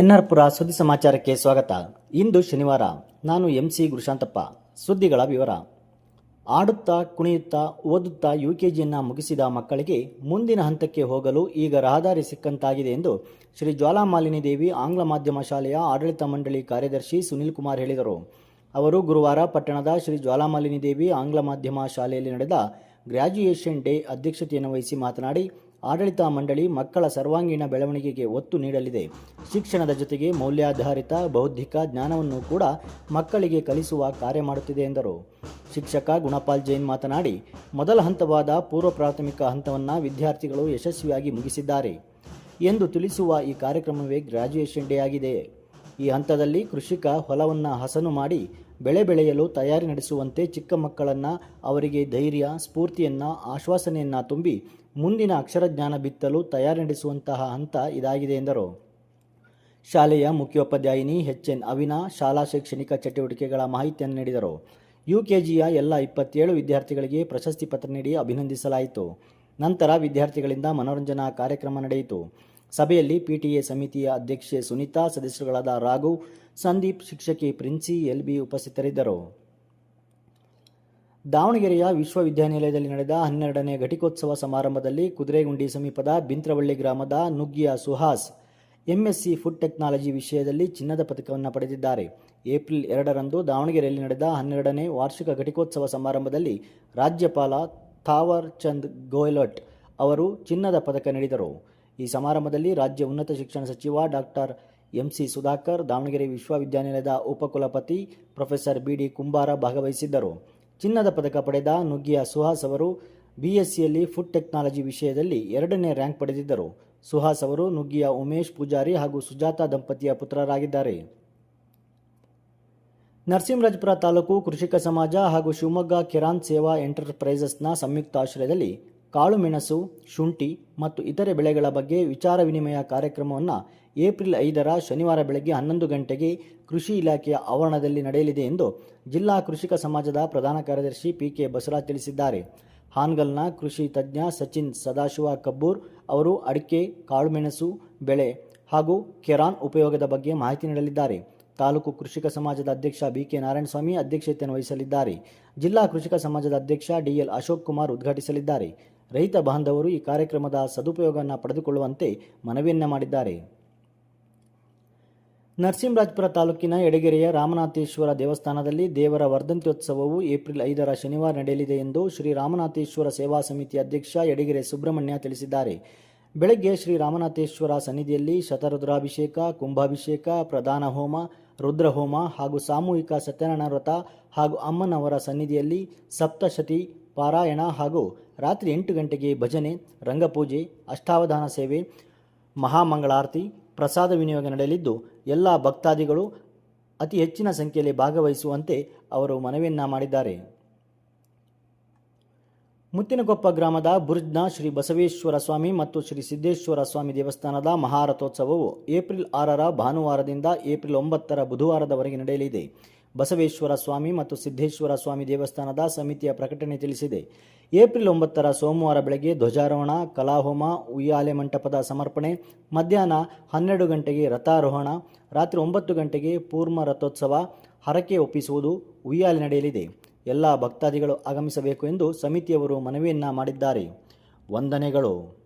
N R ಪುರ ಸುದ್ದಿ ಸಮಾಚಾರಕ್ಕೆ ಸ್ವಾಗತ. ಇಂದು ಶನಿವಾರ, ನಾನು ಎಂಸಿ ಗುರುಶಾಂತಪ್ಪ. ಸುದ್ದಿಗಳ ವಿವರ. ಆಡುತ್ತಾ, ಕುಣಿಯುತ್ತಾ, ಓದುತ್ತಾ ಯುಕೆಜಿಯನ್ನು ಮುಗಿಸಿದ ಮಕ್ಕಳಿಗೆ ಮುಂದಿನ ಹಂತಕ್ಕೆ ಹೋಗಲು ಈಗ ರಹದಾರಿ ಸಿಕ್ಕಂತಾಗಿದೆ ಎಂದು ಶ್ರೀ ಜ್ವಾಲಾಮಾಲಿನಿ ದೇವಿ ಆಂಗ್ಲ ಮಾಧ್ಯಮ ಶಾಲೆಯ ಆಡಳಿತ ಮಂಡಳಿ ಕಾರ್ಯದರ್ಶಿ ಸುನಿಲ್ ಕುಮಾರ್ ಹೇಳಿದರು. ಅವರು ಗುರುವಾರ ಪಟ್ಟಣದ ಶ್ರೀ ಜ್ವಾಲಾಮಾಲಿನಿ ದೇವಿ ಆಂಗ್ಲ ಮಾಧ್ಯಮ ಶಾಲೆಯಲ್ಲಿ ನಡೆದ ಗ್ರ್ಯಾಜುಯೇಷನ್ ಡೇ ಅಧ್ಯಕ್ಷತೆಯನ್ನು ವಹಿಸಿ ಮಾತನಾಡಿ ಆಡಳಿತ ಮಂಡಳಿ ಮಕ್ಕಳ ಸರ್ವಾಂಗೀಣ ಬೆಳವಣಿಗೆಗೆ ಒತ್ತು ನೀಡಲಿದೆ. ಶಿಕ್ಷಣದ ಜೊತೆಗೆ ಮೌಲ್ಯಾಧಾರಿತ ಬೌದ್ಧಿಕ ಜ್ಞಾನವನ್ನು ಕೂಡ ಮಕ್ಕಳಿಗೆ ಕಲಿಸುವ ಕಾರ್ಯ ಮಾಡುತ್ತಿದೆ ಎಂದರು. ಶಿಕ್ಷಕ ಗುಣಪಾಲ್ ಜೈನ್ ಮಾತನಾಡಿ, ಮೊದಲ ಹಂತವಾದ ಪೂರ್ವ ಪ್ರಾಥಮಿಕ ಹಂತವನ್ನು ವಿದ್ಯಾರ್ಥಿಗಳು ಯಶಸ್ವಿಯಾಗಿ ಮುಗಿಸಿದ್ದಾರೆ ಎಂದು ತಿಳಿಸುವ ಈ ಕಾರ್ಯಕ್ರಮವೇ ಗ್ರಾಜ್ಯುಯೇಷನ್ ಡೇ ಆಗಿದೆ. ಈ ಹಂತದಲ್ಲಿ ಕೃಷಿಕ ಹೊಲವನ್ನು ಹಸನು ಮಾಡಿ ಬೆಳೆ ಬೆಳೆಯಲು ತಯಾರಿ ನಡೆಸುವಂತೆ ಚಿಕ್ಕ ಮಕ್ಕಳನ್ನು ಅವರಿಗೆ ಧೈರ್ಯ, ಸ್ಫೂರ್ತಿಯನ್ನು, ಆಶ್ವಾಸನೆಯನ್ನು ತುಂಬಿ ಮುಂದಿನ ಅಕ್ಷರಜ್ಞಾನ ಬಿತ್ತಲು ತಯಾರಿ ನಡೆಸುವಂತಹ ಹಂತ ಇದಾಗಿದೆ ಎಂದರು. ಶಾಲೆಯ ಮುಖ್ಯೋಪಾಧ್ಯಾಯಿನಿ ಎಚ್. ಎನ್. ಅವಿನಾ ಶಾಲಾ ಶೈಕ್ಷಣಿಕ ಚಟುವಟಿಕೆಗಳ ಮಾಹಿತಿಯನ್ನು ನೀಡಿದರು. ಯುಕೆಜಿಯ ಎಲ್ಲ ಇಪ್ಪತ್ತೇಳು ವಿದ್ಯಾರ್ಥಿಗಳಿಗೆ ಪ್ರಶಸ್ತಿ ಪತ್ರ ನೀಡಿ ಅಭಿನಂದಿಸಲಾಯಿತು. ನಂತರ ವಿದ್ಯಾರ್ಥಿಗಳಿಂದ ಮನೋರಂಜನಾ ಕಾರ್ಯಕ್ರಮ ನಡೆಯಿತು. ಸಭೆಯಲ್ಲಿ ಪಿಟಿಎ ಸಮಿತಿಯ ಅಧ್ಯಕ್ಷೆ ಸುನೀತಾ, ಸದಸ್ಯರುಗಳಾದ ರಾಘು, ಸಂದೀಪ್, ಶಿಕ್ಷಕಿ ಪ್ರಿನ್ಸಿ, ಎಲ್ಬಿ ಉಪಸ್ಥಿತರಿದ್ದರು. ದಾವಣಗೆರೆಯ ವಿಶ್ವವಿದ್ಯಾನಿಲಯದಲ್ಲಿ ನಡೆದ ಹನ್ನೆರಡನೇ ಘಟಿಕೋತ್ಸವ ಸಮಾರಂಭದಲ್ಲಿ ಕುದುರೆಗುಂಡಿ ಸಮೀಪದ ಬಿಂತ್ರವಳ್ಳಿ ಗ್ರಾಮದ ನುಗ್ಗಿಯ ಸುಹಾಸ್, ಎಂಎಸ್ಸಿ ಫುಡ್ ಟೆಕ್ನಾಲಜಿ ವಿಷಯದಲ್ಲಿ ಚಿನ್ನದ ಪದಕವನ್ನು ಪಡೆದಿದ್ದಾರೆ. ಏಪ್ರಿಲ್ ಎರಡರಂದು ದಾವಣಗೆರೆಯಲ್ಲಿ ನಡೆದ ಹನ್ನೆರಡನೇ ವಾರ್ಷಿಕ ಘಟಿಕೋತ್ಸವ ಸಮಾರಂಭದಲ್ಲಿ ರಾಜ್ಯಪಾಲ ಥಾವರ್ ಚಂದ್ ಗೋಯ್ಲಟ್ ಅವರು ಚಿನ್ನದ ಪದಕ ನೀಡಿದರು. ಈ ಸಮಾರಂಭದಲ್ಲಿ ರಾಜ್ಯ ಉನ್ನತ ಶಿಕ್ಷಣ ಸಚಿವ ಡಾಕ್ಟರ್ ಎಂಸಿ ಸುಧಾಕರ್, ದಾವಣಗೆರೆ ವಿಶ್ವವಿದ್ಯಾನಿಲಯದ ಉಪಕುಲಪತಿ ಪ್ರೊಫೆಸರ್ ಬಿಡಿ ಕುಂಬಾರ ಭಾಗವಹಿಸಿದ್ದರು. ಚಿನ್ನದ ಪದಕ ಪಡೆದ ನುಗ್ಗಿಯ ಸುಹಾಸ್ ಅವರು ಬಿಎಸ್ಸಿಯಲ್ಲಿ ಫುಡ್ ಟೆಕ್ನಾಲಜಿ ವಿಷಯದಲ್ಲಿ ಎರಡನೇ ರ್ಯಾಂಕ್ ಪಡೆದಿದ್ದರು. ಸುಹಾಸ್ ಅವರು ನುಗ್ಗಿಯ ಉಮೇಶ್ ಪೂಜಾರಿ ಹಾಗೂ ಸುಜಾತ ದಂಪತಿಯ ಪುತ್ರರಾಗಿದ್ದಾರೆ. ನರಸಿಂಹರಾಜಪುರ ತಾಲೂಕು ಕೃಷಿಕ ಸಮಾಜ ಹಾಗೂ ಶಿವಮೊಗ್ಗ ಕಿರಾನ್ ಸೇವಾ ಎಂಟರ್ಪ್ರೈಸಸ್ನ ಸಂಯುಕ್ತ ಆಶ್ರಯದಲ್ಲಿ ಕಾಳುಮೆಣಸು ಶುಂಠಿ ಮತ್ತು ಇತರೆ ಬೆಳೆಗಳ ಬಗ್ಗೆ ವಿಚಾರ ವಿನಿಮಯ ಕಾರ್ಯಕ್ರಮವನ್ನು ಏಪ್ರಿಲ್ ಐದರ ಶನಿವಾರ ಬೆಳಗ್ಗೆ ಹನ್ನೊಂದು ಗಂಟೆಗೆ ಕೃಷಿ ಇಲಾಖೆಯ ಆವರಣದಲ್ಲಿ ನಡೆಯಲಿದೆ ಎಂದು ಜಿಲ್ಲಾ ಕೃಷಿಕ ಸಮಾಜದ ಪ್ರಧಾನ ಕಾರ್ಯದರ್ಶಿ ಪಿ ಕೆ ಬಸವರಾಜ್ ತಿಳಿಸಿದ್ದಾರೆ. ಹಾನ್ಗಲ್ನ ಕೃಷಿ ತಜ್ಞ ಸಚಿನ್ ಸದಾಶಿವ ಕಬ್ಬೂರ್ ಅವರು ಅಡಿಕೆ ಕಾಳುಮೆಣಸು ಬೆಳೆ ಹಾಗೂ ಕೆರಾನ್ ಉಪಯೋಗದ ಬಗ್ಗೆ ಮಾಹಿತಿ ನೀಡಲಿದ್ದಾರೆ. ತಾಲೂಕು ಕೃಷಿಕ ಸಮಾಜದ ಅಧ್ಯಕ್ಷ ಬಿ ಕೆ ನಾರಾಯಣಸ್ವಾಮಿ ಅಧ್ಯಕ್ಷತೆಯನ್ನು ವಹಿಸಲಿದ್ದಾರೆ. ಜಿಲ್ಲಾ ಕೃಷಿಕ ಸಮಾಜದ ಅಧ್ಯಕ್ಷ ಡಿಎಲ್ ಅಶೋಕ್ ಕುಮಾರ್ ಉದ್ಘಾಟಿಸಲಿದ್ದಾರೆ. ರೈತ ಬಾಂಧವರು ಈ ಕಾರ್ಯಕ್ರಮದ ಸದುಪಯೋಗವನ್ನು ಪಡೆದುಕೊಳ್ಳುವಂತೆ ಮನವಿಯನ್ನ ಮಾಡಿದ್ದಾರೆ. ನರಸಿಂಹರಾಜಪುರ ತಾಲೂಕಿನ ಎಡಗೆರೆಯ ರಾಮನಾಥೇಶ್ವರ ದೇವಸ್ಥಾನದಲ್ಲಿ ದೇವರ ವರ್ಧಂತ್ಯೋತ್ಸವವು ಏಪ್ರಿಲ್ ಐದರ ಶನಿವಾರ ನಡೆಯಲಿದೆ ಎಂದು ಶ್ರೀ ರಾಮನಾಥೇಶ್ವರ ಸೇವಾ ಸಮಿತಿ ಅಧ್ಯಕ್ಷ ಎಡಗೆರೆ ಸುಬ್ರಹ್ಮಣ್ಯ ತಿಳಿಸಿದ್ದಾರೆ. ಬೆಳಗ್ಗೆ ಶ್ರೀ ರಾಮನಾಥೇಶ್ವರ ಸನ್ನಿಧಿಯಲ್ಲಿ ಶತರುದ್ರಾಭಿಷೇಕ, ಕುಂಭಾಭಿಷೇಕ, ಪ್ರಧಾನ ಹೋಮ, ರುದ್ರಹೋಮ ಹಾಗೂ ಸಾಮೂಹಿಕ ಸತ್ಯನಾರಾಯಣ ವ್ರತ ಹಾಗೂ ಅಮ್ಮನವರ ಸನ್ನಿಧಿಯಲ್ಲಿ ಸಪ್ತಶತಿ ಪಾರಾಯಣ ಹಾಗೂ ರಾತ್ರಿ ಎಂಟು ಗಂಟೆಗೆ ಭಜನೆ, ರಂಗಪೂಜೆ, ಅಷ್ಟಾವಧಾನ ಸೇವೆ, ಮಹಾಮಂಗಳಾರತಿ, ಪ್ರಸಾದ ವಿನಿಯೋಗ ನಡೆಯಲಿದ್ದು ಎಲ್ಲ ಭಕ್ತಾದಿಗಳು ಅತಿ ಹೆಚ್ಚಿನ ಸಂಖ್ಯೆಯಲ್ಲಿ ಭಾಗವಹಿಸುವಂತೆ ಅವರು ಮನವಿಯನ್ನ ಮಾಡಿದ್ದಾರೆ. ಮುತ್ತಿನಕೊಪ್ಪ ಗ್ರಾಮದ ಬುರ್ಜ್ನ ಶ್ರೀ ಬಸವೇಶ್ವರ ಸ್ವಾಮಿ ಮತ್ತು ಶ್ರೀ ಸಿದ್ದೇಶ್ವರ ಸ್ವಾಮಿ ದೇವಸ್ಥಾನದ ಮಹಾರಥೋತ್ಸವವು ಏಪ್ರಿಲ್ ಆರರ ಭಾನುವಾರದಿಂದ ಏಪ್ರಿಲ್ ಒಂಬತ್ತರ ಬುಧವಾರದವರೆಗೆ ನಡೆಯಲಿದೆ. ಬಸವೇಶ್ವರ ಸ್ವಾಮಿ ಮತ್ತು ಸಿದ್ದೇಶ್ವರ ಸ್ವಾಮಿ ದೇವಸ್ಥಾನದ ಸಮಿತಿಯ ಪ್ರಕಟಣೆ ತಿಳಿಸಿದೆ. ಏಪ್ರಿಲ್ ಒಂಬತ್ತರ ಸೋಮವಾರ ಬೆಳಗ್ಗೆ ಧ್ವಜಾರೋಹಣ, ಕಲಾಹೋಮ, ಉಯ್ಯಾಲೆ ಮಂಟಪದ ಸಮರ್ಪಣೆ, ಮಧ್ಯಾಹ್ನ ಹನ್ನೆರಡು ಗಂಟೆಗೆ ರಥಾರೋಹಣ, ರಾತ್ರಿ ಒಂಬತ್ತು ಗಂಟೆಗೆ ಪೂರ್ಮ ರಥೋತ್ಸವ, ಹರಕೆ ಒಪ್ಪಿಸುವುದು ಉಯ್ಯಾಲೆ ನಡೆಯಲಿದೆ. ಎಲ್ಲ ಭಕ್ತಾದಿಗಳು ಆಗಮಿಸಬೇಕು ಎಂದು ಸಮಿತಿಯವರು ಮನವಿಯನ್ನ ಮಾಡಿದ್ದಾರೆ. ವಂದನೆಗಳು.